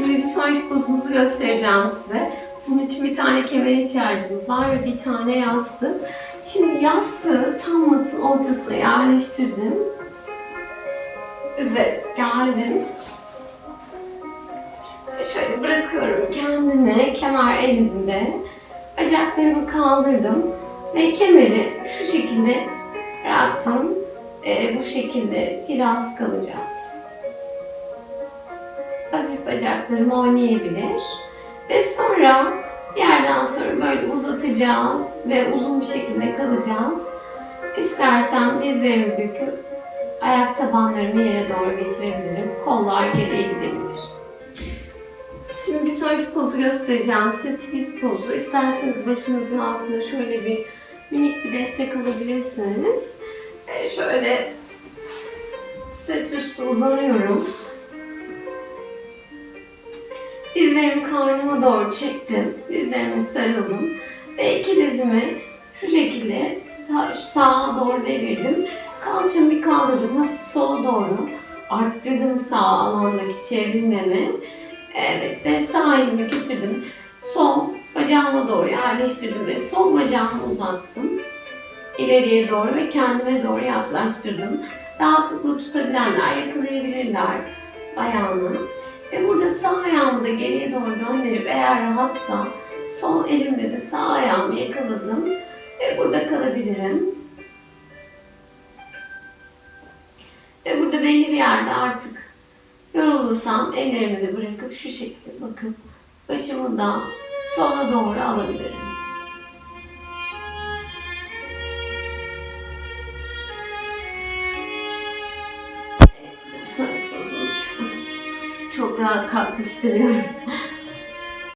Şimdi bir sonraki pozumuzu göstereceğim size. Bunun için bir tane kemer ihtiyacımız var ve bir tane yastık. Şimdi yastığı tam matın ortasına yerleştirdim. Üzerine geldim. Ve şöyle bırakıyorum kendime kemer elimde. Bacaklarımı kaldırdım ve kemeri şu şekilde bıraktım. Ee, bu şekilde biraz kalacağız. Hafif bacaklarım oynayabilir. Ve sonra bir yerden sonra böyle uzatacağız ve uzun bir şekilde kalacağız. İstersem dizlerimi büküp ayak tabanlarımı yere doğru getirebilirim. Kollar geriye gidebilir. Şimdi bir sonraki pozu göstereceğim size. Twist pozu. İsterseniz başınızın altına şöyle bir minik bir destek alabilirsiniz. Ee, şöyle sırt üstü uzanıyorum. Dizlerimi karnıma doğru çektim. Dizlerime sarıldım. Ve iki dizimi şu şekilde sağ, sağa doğru devirdim. Kalçamı kaldırdım. Hafif sola doğru arttırdım sağ alandaki çevrilmemi. Evet ve sağ elimi getirdim. Sol bacağıma doğru yerleştirdim ve sol bacağımı uzattım. İleriye doğru ve kendime doğru yaklaştırdım. Rahatlıkla tutabilenler yakalayabilirler ayağını. Ve burada sağ ayağımı da geriye doğru gönderip eğer rahatsa sol elimle de sağ ayağımı yakaladım ve burada kalabilirim. Ve burada belli bir yerde artık yorulursam ellerimi de bırakıp şu şekilde bakıp başımı da sola doğru alabilirim. Çok rahat kalkmak istemiyorum.